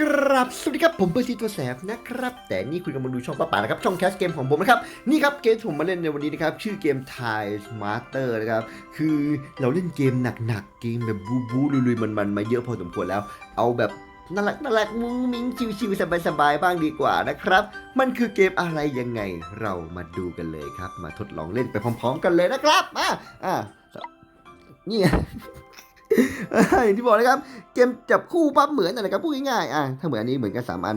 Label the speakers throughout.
Speaker 1: กรับสวัสดีครับผมเบอร์ซีตัวแสบนะครับ แต่นี่คุณกำลังดูช่องป้าป่านะครับ ช่องแคสเกมของผมนะครับ นี่ครับเกมที่ผมมาเล่นในวันนี้นะครับ ชื่อเกม Thai Smarter นะครับ คือเราเล่นเกมหนักๆ เกมแบบบูบูลุยๆ มันๆ มาเยอะพอสมควรแล้ว เอาแบบน่ารักน่ารักมุ้งมิ้งชิวๆสบายๆ บ้างดีกว่านะครับ มันคือเกมอะไรยังไงเรามาดูกันเลยครับ มาทดลองเล่นไปพร้อม ๆ กันเลยนะครับอะอะนี่ อย่างที่บอกนะครับ เกมจับคู่ปั๊บเหมือนอะไรครับพูดง่ายๆอะถ้าเหมือนอันนี้เหมือนกันสามอัน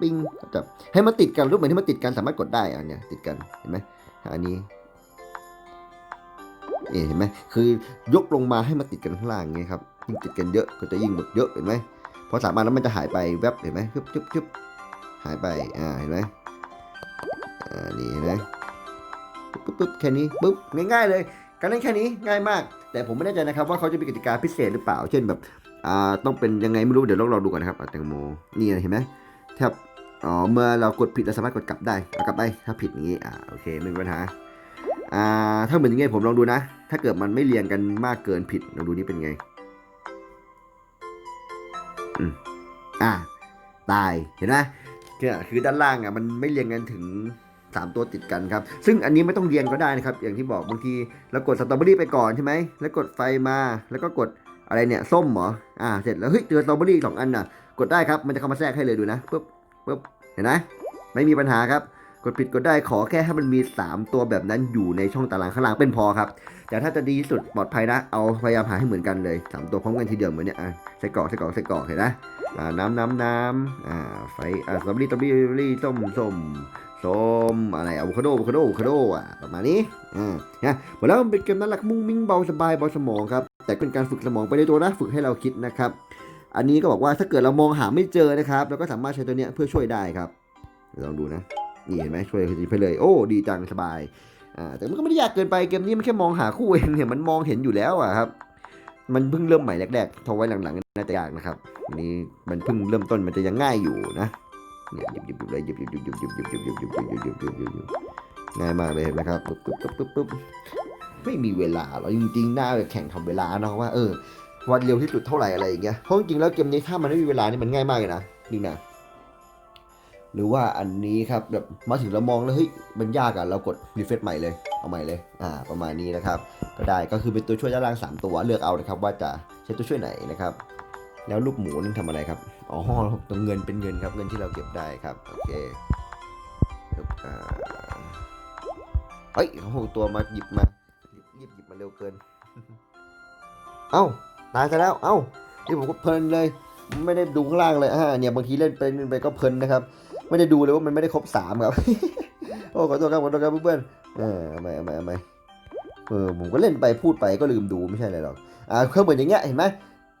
Speaker 1: ปิ้งจับให้มันติดกันรูปเหมือนที่มันติดกันสามารถกดได้อะเนี่ยติดกันเห็นไหมอันนี้เห็นไหมคือยกลงมาให้มันติดกันข้างล่างไงครับยิ่งติดกันเยอะก็จะยิ่งแบบเยอะเห็นไหมพอสามอันแล้วมันจะหายไปแวบเห็นไหมจุ๊บจุ๊บจุ๊บหายไปอ่าเห็นไหมอ่านี่เห็นไหมปุ๊บปุ๊บแค่นี้ปุ๊บง่ายๆเลย การเล่นแค่นี้ง่ายมาก แต่ผมไม่แน่ใจนะครับว่าเขาจะมีกติกาพิเศษหรือเปล่า เช่นแบบอ่าต้องเป็นยังไงไม่รู้เดี๋ยวลองลอดูก่อนนะครับแตงโมนี่เห็นไหมแทบอ๋อเมื่อเรากดผิดเราสามารถกดกลับได้เอากลับได้ถ้าผิดอย่างนี้อ่าโอเคไม่มีปัญหาอ่าถ้าเหมือนอย่างเงี้ยผมลองดูนะ ถ้าเกิดมันไม่เรียงกันมากเกินผิดลองดูนี่เป็นไงอืมอ่าตายเห็นไหมเนี่ยคือด้านล่างอะมันไม่เรียงกันถึง สามตัวติดกันครับ ซึ่งอันนี้ไม่ต้องเรียงก็ได้นะครับ อย่างที่บอกบางทีเรากดสตรอเบอรี่ไปก่อนใช่ไหม แล้วกดไฟมา แล้วก็กดอะไรเนี่ยส้มเหรอ อ่า เสร็จแล้วเฮ้ยเจอสตรอเบอรี่สองอันน่ะ กดได้ครับ มันจะเข้ามาแทรกให้เลยดูนะปึ๊บปึ๊บ เห็นไหมไม่มีปัญหาครับ กดผิดกดได้ขอแค่ให้มันมี 3 ตัวแบบนั้นอยู่ในช่องตารางข้างล่างเป็นพอครับ แต่ถ้าจะดีที่สุดปลอดภัยนะ เอาพยายามหาให้เหมือนกันเลย 3 ตัวพร้อมกันทีเดียวเหมือนเนี่ยอะใส่กรอกใส่กรอกใส่กรอกเห็นไหมน้ำน้ำน้ำอ่าไฟอ่าสตรอเบอรี่สตรอเบอรี่ส้มส้ม ส้มอะไรอะโวคาโดอะโวคาโดอะโวคาโดอะประมาณนี้อ่านะหมดแล้วมันเป็นเกมน่ารักมุ้งมิ้งเบาสบายเบาสมองครับแต่เป็นการฝึกสมองไปในตัวนะฝึกให้เราคิดนะครับอันนี้ก็บอกว่าถ้าเกิดเรามองหาไม่เจอนะครับเราก็สามารถใช้ตัวเนี้ยเพื่อช่วยได้ครับเดี๋ยวลองดูนะนี่เห็นไหมช่วยไปเลย โอ้ดีจังสบายอ่าแต่มันก็ไม่ได้ยากเกินไปเกมนี้มันแค่มองหาคู่เองเนี่ยมันมองเห็นอยู่แล้วอะครับมันเพิ่งเริ่มใหม่แรกๆทอไว้หลังๆน่าจะยากนะครับอันนี้มันเพิ่งเริ่มต้นมันจะยังง่ายอยู่นะ หยิบหยิบหยิบเลยหยิบหยิบหยิบหยิบหยิบหยิบหยิบหยิบหยิบหยิบหยิบหยิบหยิบหยิบหยิบง่ายมากเลยเห็นไหมครับปุ๊บปุ๊บปุ๊บปุ๊บปุ๊บไม่มีเวลาหรอกจริงๆหน่าแข่งทำเวลาเนาะว่าเออวันเร็วที่สุดเท่าไหร่อะไรอย่างเงี้ยเพราะจริงๆแล้วเกมนี้ถ้ามันไม่มีเวลานี่มันง่ายมากเลยนะนี่นะหรือว่าอันนี้ครับแบบมาถึงเรามองแล้วเฮ้ยมันยากอะเรากดรีเฟซใหม่เลยเอาใหม่เลยอ่าประมาณนี้นะครับ ก็ได้ก็คือเป็นตัวช่วยด้านล่าง 3 ตัวเลือกเอานะครับว่าจะใช้ตัวช่วยไหนนะครับ แล้วลูกหมูนั่นทำอะไรครับ อ๋อตัวเงินเป็นเงินครับ เงินที่เราเก็บได้ครับ โอเคปึ๊บอ่าเฮ้ยโอ้โหตัวมาหยิบมารีบหยิบมาเร็วเกิน เอ้า ตายซะแล้ว เอ้า นี่ผมก็เพลินเลย ไม่ได้ดูข้างล่างเลยอ่าเนี่ย บางทีเล่นไปเล่นไปก็เพลินนะครับ ไม่ได้ดูเลยว่ามันไม่ได้ครบสามครับ โอ้ขอโทษครับขอโทษครับเพื่อนๆเออไม่เอาไม่เอาไม่เออ ผมก็เล่นไปพูดไปก็ลืมดูไม่ใช่อะไรหรอก อ่าเครื่องเหมือนอย่างเงี้ย เห็นไหม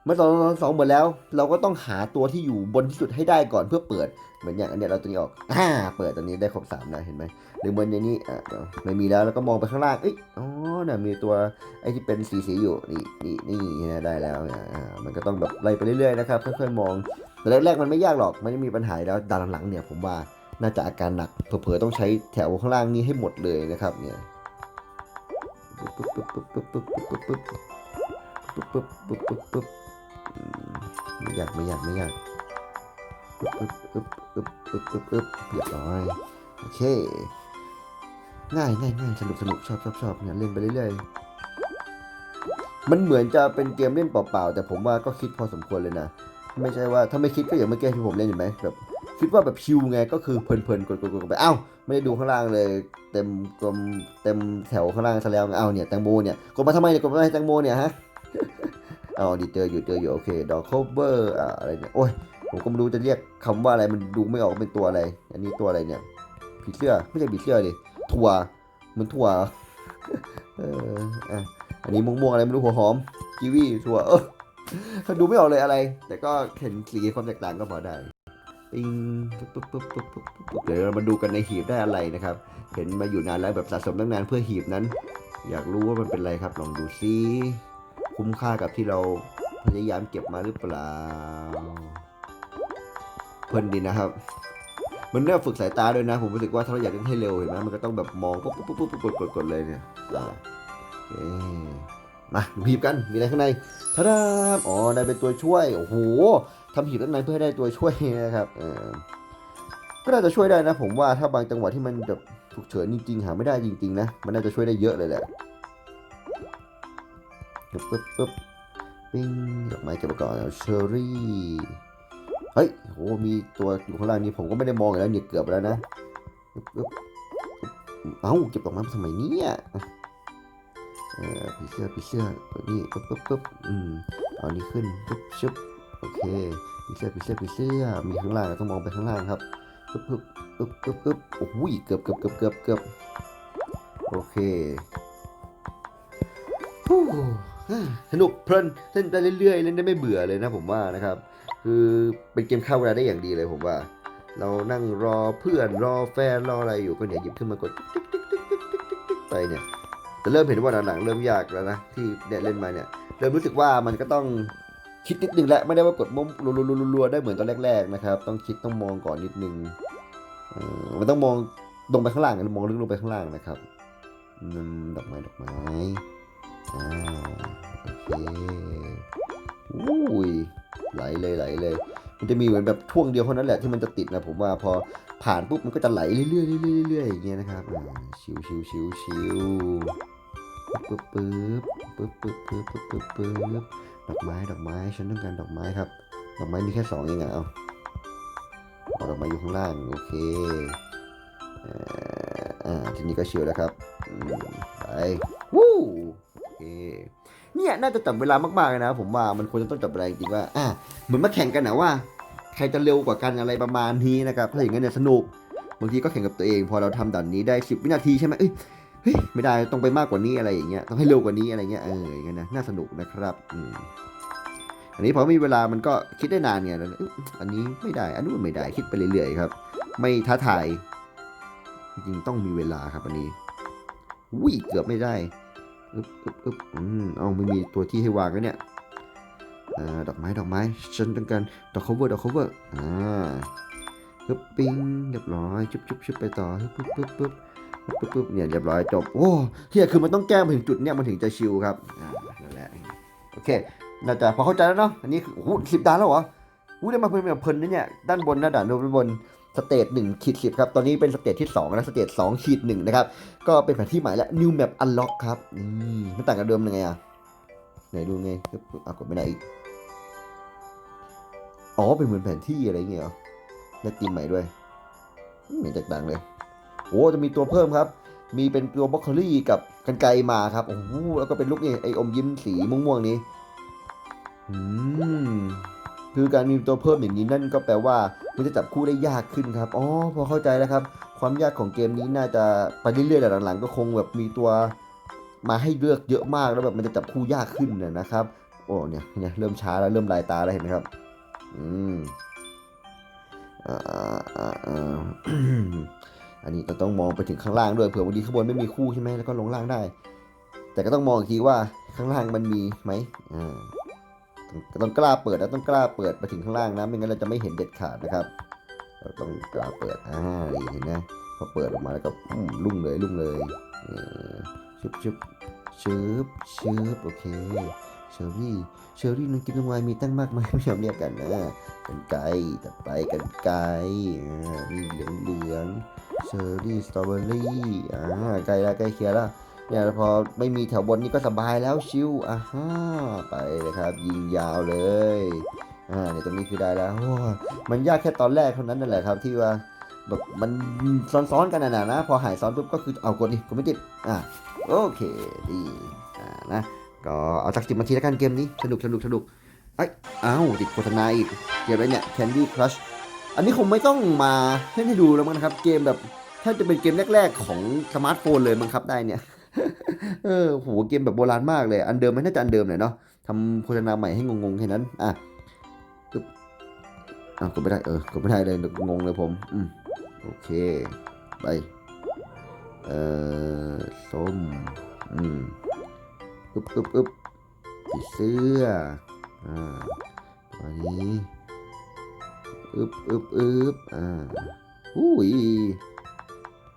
Speaker 1: มื่อตอนสองหมดแล้ว เราก็ต้องหาตัวที่อยู่บนที่สุดให้ได้ก่อนเพื่อเปิด เหมือนอย่างอันเนี้ยเราตัวนี้ออกอ่าเปิดตัวนี้ได้ครบสามแล้วเห็นไหมหรือเหมือนอย่างนี้อ่าไม่มีแล้วแล้วก็มองไปข้างล่างเอ้ยอ๋อน่ะมีตัวไอ้ที่เป็นสีสีอยู่นี่นี่นี่นะได้แล้วอ่ามันก็ต้องแบบไล่ไปเรื่อยๆนะครับค่อยๆมองแต่แรกๆมันไม่ยากหรอกไม่ได้มีปัญหาแล้วดานหลังเนี่ยผมว่าน่าจะอาการหนักเผลอๆต้องใช้แถวข้างล่างนี้ให้หมดเลยนะครับเนี่ยปึ๊บปึ๊บปึ๊บปึ๊บปึ๊บปึ๊บปึ๊บปึ๊บปึ๊บปึ๊บปึ๊บปึ๊บอืม ไม่ยากไม่ยากไม่ยากปึ๊บปึ๊บปึ๊บปึ๊บปึ๊บปึ๊บเรียบร้อยโอเคง่ายง่ายง่ายสนุกสนุกชอบชอบชอบเนี่ยเล่นไปเรื่อยๆมันเหมือนจะเป็นเกมเล่นเปล่าๆแต่ผมว่าก็คิดพอสมควรเลยนะ ไม่ใช่ว่าถ้าไม่คิดก็อย่างเมื่อกี้ที่ผมเล่นเห็นไหมแบบคิดว่าแบบชิวไงก็คือเพลินๆกดๆไปเอ้าไม่ได้ดูข้างล่างเลย เต็มกลมเต็มแถวข้างล่างซะแล้วเอ้าเนี่ยแตงโมเนี่ยกดมาทำไมเนี่ยกดมาให้แตงโมเนี่ยฮะ เอาดีเจออยู่เจออยู่โอเคดอกโคเวอร์อะไรเนี่ยโอ้ยผมก็ไม่รู้จะเรียกคำว่าอะไรมันดูไม่ออกเป็นตัวอะไร อันนี้ตัวอะไรเนี่ยผีเสื้อไม่ใช่ผีเสื้อดิถั่วเหมือนถั่วเอออะอันนี้ม่วงๆอะไรไม่รู้หัวหอมกีวีถั่วเออดูไม่ออกเลยอะไร แต่ก็เห็นสีความแตกต่างก็พอได้ปิงปุ๊บปุ๊บปุ๊บปุ๊บปุ๊บเดี๋ยวเรามาดูกันในหีบได้อะไรนะครับ เห็นมาอยู่นานแล้วแบบสะสมตั้งนานเพื่อหีบนั้น อยากรู้ว่ามันเป็นอะไรครับ ลองดูซิ คุ้มค่ากับที่เราพยายามเก็บมาหรือเปล่า เพลินดีนะครับ มันน่าฝึกสายตาด้วยนะ ผมรู้สึกว่าถ้าเราอยากเล่นให้เร็วเห็นไหมมันก็ต้องแบบมองปุ๊บปุ๊บปุ๊บปุ๊บกดกดกดเลยเนี่ยมาดูหีบกัน มีอะไรข้างในทาดาอ๋อ ได้เป็นตัวช่วย โอ้โหทำหีบด้านในเพื่อให้ได้ตัวช่วยนะครับ เออก็น่าจะช่วยได้นะ ผมว่าถ้าบางจังหวะที่มันแบบฉุกเฉินจริงๆ หาไม่ได้จริง ๆ นะ มันน่าจะช่วยได้เยอะเลยแหละ ปึ๊บปึ๊บปึ๊บปิ้งดอกไม้เก็บไว้ก่อนเชอร์รี่เฮ้ยโหมีตัวอยู่ข้างล่างนี้ผมก็ไม่ได้มองอยู่แล้วเนี่ยเกือบไปแล้วนะปึ๊บปึ๊บเอ้าเก็บดอกไม้มาทำไมเนี่ยเออผีเสื้อผีเสื้อตัวนี้ปึ๊บปึ๊บปึ๊บอืมเอาอันนี้ขึ้นปึ๊บชึบโอเคผีเสื้อผีเสื้อผีเสื้อมีข้างล่างต้องมองไปข้างล่างครับปึ๊บปึ๊บปึ๊บปึ๊บปึ๊บโอ้โหเกือบเกือบเกือบเกือบเกือบโอเคฮู้ สนุกเพลินเล่นได้เรื่อยๆเล่นได้ไม่เบื่อเลยนะผมว่านะครับ คือเป็นเกมฆ่าเวลาได้อย่างดีเลยผมว่า เรานั่งรอเพื่อนรอแฟนรออะไรอยู่ก็เนี่ยหยิบขึ้นมากดไปเนี่ยแต่เริ่มเห็นว่าหลังๆเริ่มยากแล้วนะที่เนี่ยเล่นมาเนี่ยเริ่มรู้สึกว่ามันก็ต้องคิดนิดนึงแหละไม่ได้ว่ากดมุมรัวๆๆๆได้เหมือนตอนแรกๆนะครับ ต้องคิดต้องมองก่อนนิดนึงมันต้องมองลงไปข้างล่างมองลึกลงไปข้างล่างนะครับดอกไม้ดอกไม้ อ่าโอเคอุ้ยไหลเลยไหลเลย มันจะมีเหมือนแบบช่วงเดียวเท่านั้นแหละที่มันจะติดนะผมว่าพอผ่านปุ๊บมันก็จะไหลเรื่อยๆเรื่อยๆเรื่อยๆอย่างเงี้ยนะครับอ่าชิวชิวชิวชิวปึ๊บปึ๊บปึ๊บปึ๊บปึ๊บปึ๊บปึ๊บปึ๊บปึ๊บดอกไม้ดอกไม้ฉันต้องการดอกไม้ครับดอกไม้มีแค่สองเองอะเอาเอาดอกไม้อยู่ข้างล่างโอเคเอ่าทีนี้ก็ชิวแล้วครับไปวู้ เนี่ยน่าจะจับเวลามากๆเลยนะผมว่ามันควรจะต้องจับเวลาจริงๆว่าอ่าเหมือนมาแข่งกันนะว่า ใครจะเร็วกว่ากันอะไรประมาณนี้นะครับถ้าอย่างนั้นเนี่ยสนุกบางทีก็แข่งกับตัวเอง พอเราทำด่านนี้ได้ 10 วินาทีใช่ไหมเอ้ยเฮ้ยไม่ได้ต้องไปมากกว่านี้อะไรอย่างเงี้ยต้องให้เร็วกว่านี้อะไรเงี้ยเอออย่างเงี้ยนะน่าสนุกนะครับอืมอันนี้พอมีเวลามันก็คิดได้นานไงแล้วอันนี้ไม่ได้ อันนู้นไม่ได้คิดไปเรื่อยๆครับ ไม่ท้าทายจริงต้องมีเวลาครับอันนี้วิ่เกือบไม่ได้ อึ๊บอึ๊บอึ๊บอืมเอาไม่มีตัวที่ให้วางแล้วเนี่ยอดอกไม้ดอกไม้ฉันต้องการดอก cover ดอก cover อ่าฮึบปิ้งเรียบร้อยชุบชุบชุบไปต่อฮึบปึ๊บปึ๊บปึ๊บปึ๊บปึ๊บปึ๊บเนี่ยเรียบร้อยจบโอ้เฮียคือมันต้องแก้มาถึงจุดเนี่ยมันถึงจะชิลครับอ่านั่นแหละโอเคน่าจะพอเข้าใจแล้วเนาะอันนี้คือโอ้โหสิบดานแล้วเหรออู้ได้มาเพลินแบบเพลินนะเนี่ยด้านบนน้าด่านบนบนสเตจหนึ่งขีดสิบครับตอนนี้เป็นสเตจที่สองนะสเตจสองขีดหนึ่งนะครับก็เป็นแผนที่ใหม่และ new map unlock ครับนี่มันต่างกับเดิมยังไงอะไหนดูไงฮึบอะกดไม่ได้อีกอ๋อเป็นเหมือนแผนที่อะไรเงี้ยเหรอและตีมใหม่ด้วยมไม่แตกต่างเลยโอ้จะมีตัวเพิ่มครับ มีเป็นตัวบล็อกโคลี่กับกันไกมาครับโอ้โหแล้วก็เป็นลูกนี่ไออมยิ้มสีม่วงๆนี้อืมคือการมีตัวเพิ่มอย่างนี้นั่นก็แปลว่า มันจะจับคู่ได้ยากขึ้นครับอ๋อพอเข้าใจแล้วครับ ความยากของเกมนี้น่าจะไปเรื่อยๆแต่หลังๆ ก็คงแบบมีตัวมาให้เลือกเยอะมากแล้วแบบมันจะจับคู่ยากขึ้นนะนะครับโอ้เนี่ยเนี่ยเริ่มช้าแล้วเริ่มลายตาแล้วเห็นไหมครับอืมอ่าอ่าอ่าอันนี้เราต้องมองไปถึงข้างล่างด้วยเผื่อบางทีข้างบนไม่มีคู่ใช่ไหมแล้วก็ลงล่างได้ แต่ก็ต้องมองอีกทีว่าข้างล่างมันมีไหมอ่า ต้องกล้าเปิดแล้วต้องกล้าเปิดไปถึงข้างล่างนะ ไม่งั้นเราจะไม่เห็นเด็ดขาดนะครับ เราต้องกล้าเปิดอ่านี่เห็นไหมพอเปิดออกมาแล้วก็ลุ่งเลยลุ่งเลยชึบชึบชึบชึบโอเคเชอรี่เชอรี่นั้นกินวายมีตั้งมากมายไม่ยอมเรียกกันนะกันไกลตัดไปกันไกลอ่ามีเหลืองเหลืองเชอรี่สตรอเบอรี่อ่าใกล้แล้วใกล้เคียร์ล้ว เนี่ยพอไม่มีแถวบนนี่ก็สบายแล้วชิวอ่าฮะไปเลยครับ ยิงยาวเลยอ่าเนี่ยตรงนี้คือได้แล้วโอ้ยมันยากแค่ตอนแรกเท่านั้นนั่นแหละครับที่ว่าแบบมันซ้อนๆกันนะนะ พอหายซ้อนปุ๊บก็คือเอากดดิกดไม่ติดอ่าโอเคดีอ่านะก็เอาสักสิบนาทีแล้วกันเกมนี้สนุกสนุกสนุกเอ้อ้าวติดโฆษณาอีกเกมอะไรเนี่ย Candy Crush อันนี้คงไม่ต้องมาเล่นให้ดูแล้วมั้งครับ เกมแบบถ้าจะเป็นเกมแรก ๆ ของสมาร์ทโฟนเลยมั้งครับได้เนี่ย เออโหเกมแบบโบราณมากเลย อันเดิมม่น่าจะอันเดิมเลยเนาะทำโฆษณาใหม่ให้งงๆแค่นั้น อะปึ๊บอะกดไม่ได้ เออ กดไม่ได้เลย งงเลยผม อืม โอเค ไป เอ่อ ส้ม อืมอึบอึบอึบผีเสื้อ อ่าตัวนี้อึบอึบอึบอ่าอุ้ย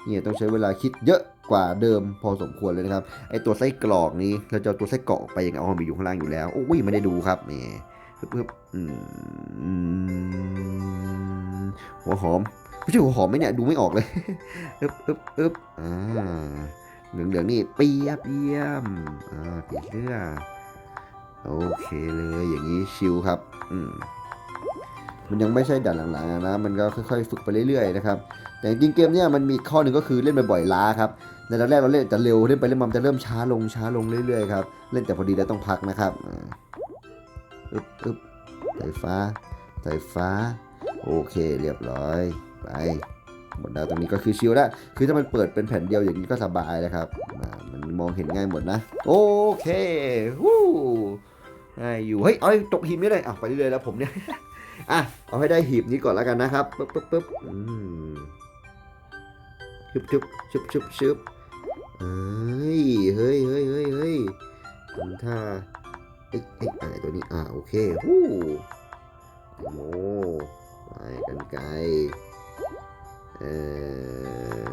Speaker 1: เนี่ยต้องใช้เวลาคิดเยอะ กว่าเดิมพอสมควรเลยนะครับไอตัวไส้กรอกนี้เราจะตัวไส้กรอกไปยังไงอ๋อมีอยู่ข้างล่างอยู่แล้วโอ้ยไม่ได้ดูครับนี่ฮึบฮึบอืมหัวหอมไม่ใช่หัวหอมไหมเนี่ยดูไม่ออกเลยฮึบฮึบฮึบอ่าเหลืองเหลืองนี่เปียบเยี่ยมอ่าผีเสื้อโอเคเลยอย่างนี้ชิลครับ อืม มันยังไม่ใช่ด่านหลังๆนะ มันก็ค่อยๆ ฝึกไปเรื่อยๆนะครับ แต่จริงเกมเนี่ยมันมีข้อหนึ่งก็คือเล่นบ่อยๆล้าครับ ในตอนแรกเราเล่นแต่เร็วเล่นไปเล่นมามันจะเริ่มช้าลงช้าลงเรื่อยๆครับ เล่นแต่พอดีแล้วต้องพักนะครับอึ๊บอึ๊บสายฟ้าสายฟ้า โอเคเรียบร้อยไปหมดแล้วตรงนี้ก็คือชิลแล้วคือถ้ามันเปิดเป็นแผ่นเดียวอย่างนี้ก็สบายแล้วครับ มันมองเห็นง่ายหมดนะ โอเควู้ง่ายอยู่ เฮ้ยเอาให้ตกหินไม่ได้อะไปเรื่อยๆแล้วผมเนี่ย อะ เอาให้ได้หีบนี้ก่อนแล้วกันนะครับปึ๊บปึ๊บปึ๊บอืมชึบชึบชึบชึบชึบเฮ้ยเฮ้ยเฮ้ยเฮ้ยเฮ้ยทำท่าเอ๊ะเอ๊ะอะไรตัวนี้ อ่า โอเคฮู้โมไปกันไกลเออ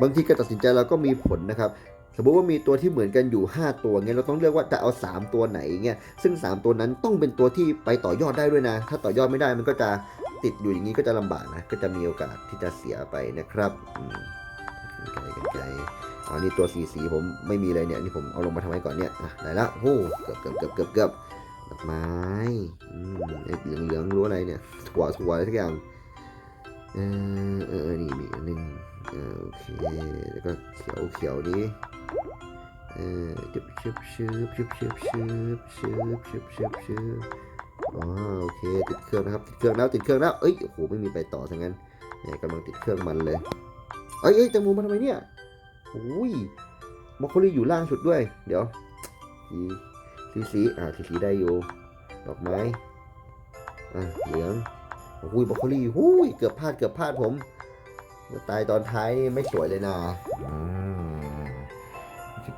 Speaker 1: บางทีการตัดสินใจเราก็มีผลนะครับ สมมติว่ามีตัวที่เหมือนกันอยู่ 5 ตัวเงี้ยเราต้องเลือกว่าจะเอา 3 ตัวไหนเงี้ยซึ่ง 3 ตัวนั้นต้องเป็นตัวที่ไปต่อยอดได้ด้วยนะ ถ้าต่อยอดไม่ได้มันก็จะติดอยู่อย่างนี้ก็จะลำบากนะ ก็จะมีโอกาสที่จะเสียไปนะครับอืมกันไกลกันไกลเอานี่ตัวสีสีผมไม่มีเลยเนี่ยนี่ผมเอาลงมาทำไมก่อนเนี่ยได้แล้วโอ้เกือบเกือบเกือบเกือบเกือบดอกไม้เหลืองเหลืองๆรู้อะไรเนี่ยถั่วถั่วอะไรทุกอย่างเออเออเออนี่มีอันหนึงเออโอเคแล้วก็เขียวเขียวนี้ เออชึบชึบชึบชึบชึบชึบชึบชึบชึบชึบอ๋อโอเคติดเครื่องนะครับติดเครื่องแล้วติดเครื่องแล้วเอ้ยโอ้โหไม่มีไปต่อทั้งนั้นเนี่ยกำลังติดเครื่องมันเลยเอ้ยเอ้ยแตงโมมาทำไมเนี่ยโอ้ยบรอกโคลีอยู่ล่างสุดด้วย เดี๋ยวสีสีสีอ่าสีสีได้อยู่ดอกไม้อะเหลืองโอ้ยบรอกโคลีหูยเกือบพลาดเกือบพลาดผมตายตอนท้ายนี่ไม่สวยเลยนะ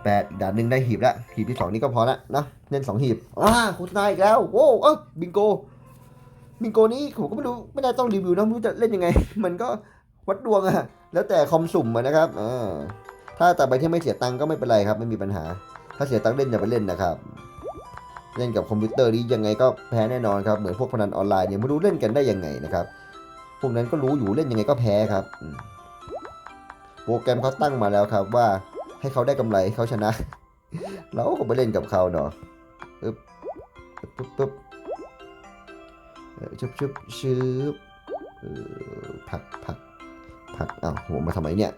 Speaker 1: 18ด่านหนึ่งได้หีบละหีบที่สองนี่ก็พอละนะเล่นสองหีบอ่าโฆษณาอีกแล้วโอ้เออบิงโกบิงโกนี้ผมก็ไม่รู้ไม่ได้ต้องรีวิวนะไม่รู้จะเล่นยังไง มันก็วัดดวงอะแล้วแต่คอมสุ่มนะครับอถ้าแต่ไปที่ไม่เสียตังก็ไม่เป็นไรครับ ไม่มีปัญหา ถ้าเสียตังเล่นอย่าไปเล่นนะครับเล่นกับคอมพิวเตอร์นี้ยังไงก็แพ้แน่นอนครับเหมือนพวกพนันออนไลน์เนี่ยไม่รู้เล่นกันได้ยังไงนะครับพวกนั้นก็รู้อยู่เล่นยังไงก็แพ้ครับโปรแกรมเขาตั้งมาแล้วครับว่า ให้เขาได้กำไรเขาชนะ เราก็ไปเล่นกับเขาเนาะปึ๊บปึ๊บปึ๊บชึบชึบชึบเอผักผักผักอ้าวผมมาทำไมเนี่ย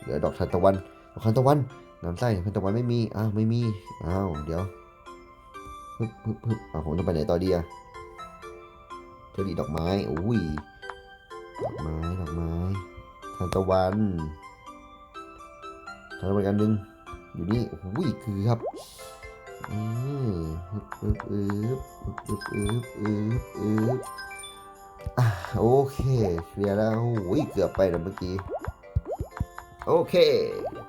Speaker 1: เหลือดอกทานตะวันดอกทานตะวันน้ำไส้ทานตะวันไม่มีอ้าวไม่มีอ้าวเดี๋ยวปึ๊บปึ๊บปึ๊บอ้าวผมจะไปไหนต่อดีอะเจอดีดอกไม้อุ้ยดอกไม้ดอกไม้ทานตะวัน ทางบริการหนึ่งอยู่นี่โอ้โหคือครับอืมอึบอึบอึบอึบอึบอึบอึบอะโอเคเคลียร์แล้วโอ้โหเกือบไปแล้วเมื่อกี้โอเค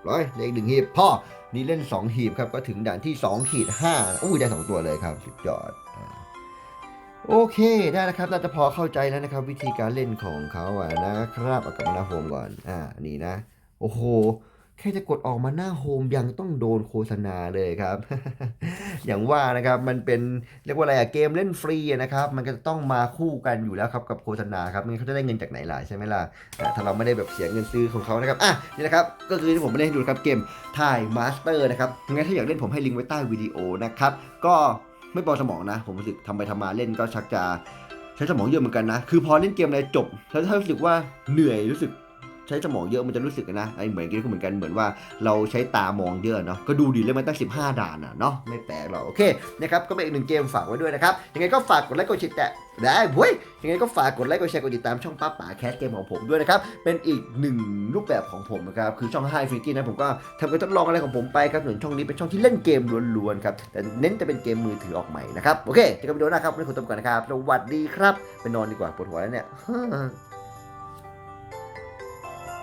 Speaker 1: ร้อยเลขหนึ่งหีบพ่อนี่เล่น 2 หีบครับก็ถึงด่านที่2ขีด5อุ้ยได้ 2 ตัวเลยครับสุดยอดโอเคได้แล้วครับน่าจะพอเข้าใจแล้วนะครับ วิธีการเล่นของเขาอะนะครับเอากลับมาหน้าโฮมก่อนอ่านี่นะ โอ้โห แค่จะกดออกมาหน้าโฮมยังต้องโดนโฆษณาเลยครับ อย่างว่านะครับมันเป็นเรียกว่าอะไรอะเกมเล่นฟรีนะครับมันก็ต้องมาคู่กันอยู่แล้วครับกับโฆษณาครับไม่งั้นเขาจะได้เงินจากไหนล่ะใช่ไหมล่ะถ้าเราไม่ได้แบบเสียเงินซื้อของเขานะครับอะนี่นะครับก็คือที่ผมไปเล่นให้ดูครับเกมถ่ายมาสเตอร์นะครับยังไงถ้าอยากเล่นผมให้ลิงก์ไว้ใต้วิดีโอนะครับก็ไม่เบาสมองนะ ผมรู้สึกทำไปทำมาเล่นก็ชักจะใช้สมองเยอะเหมือนกันนะ คือพอเล่นเกมอะไรจบ แล้วถ้ารู้สึกว่าเหนื่อยรู้สึก ใช้สมองเยอะมันจะรู้สึกนะไอ้เหมือนกันก็เหมือนกันเหมือนว่าเราใช้ตามองเยอะเนาะก็ดูดีเลยมันตั้ง 15 ด่านอะเนาะไม่แปลกหรอกโอเคนะครับก็เป็นอีกหนึ่งเกมฝากไว้ด้วยนะครับยังไงก็ฝากกดไลค์กดแชร์แต่ได้เว้ยยังไงก็ฝากกดไลค์กดแชร์กดติดตามช่องป้าป๋าแคสเกมของผมด้วยนะครับเป็นอีกหนึ่งรูปแบบของผมนะครับคือช่องไฮฟิกี้นะผมก็ทำการทดลองอะไรของผมไปครับส่วนช่องนี้เป็นช่องที่เล่นเกมล้วนๆครับแต่เน้นจะเป็นเกมมือถือออกใหม่นะครับโอเคเจอกันวิดีโอหน้าครับวันนี้ขอตัวก่อนนะครับสวัสดีครับไปนอนดีกว่าปวดหัวแล้วเนี่ย